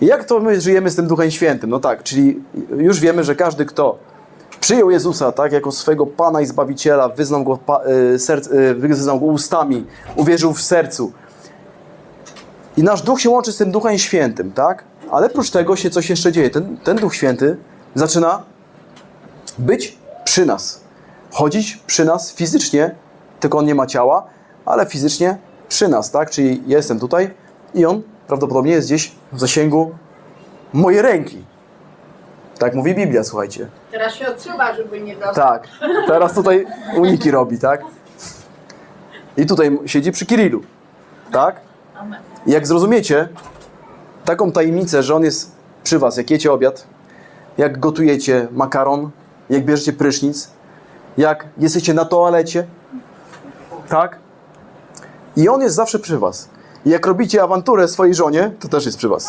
Jak to my żyjemy z tym Duchem Świętym? No tak, czyli już wiemy, że każdy, kto przyjął Jezusa tak, jako swojego Pana i Zbawiciela, wyznał go, y, serc, y, wyznał go ustami, uwierzył w sercu. I nasz duch się łączy z tym Duchem Świętym, tak? Ale oprócz tego się coś jeszcze dzieje. Ten, ten Duch Święty zaczyna być przy nas. Chodzić przy nas fizycznie, tylko on nie ma ciała, ale fizycznie przy nas, tak? Czyli jestem tutaj i on prawdopodobnie jest gdzieś w zasięgu mojej ręki. Tak mówi Biblia, słuchajcie. Teraz się odsuwa, żeby nie dostać. Tak. Teraz tutaj uniki robi, tak? I tutaj siedzi przy Kirillu. Tak? I jak zrozumiecie taką tajemnicę, że on jest przy was, jak jecie obiad, jak gotujecie makaron, jak bierzecie prysznic, jak jesteście na toalecie, tak? I on jest zawsze przy was. Jak robicie awanturę swojej żonie, to też jest przy was.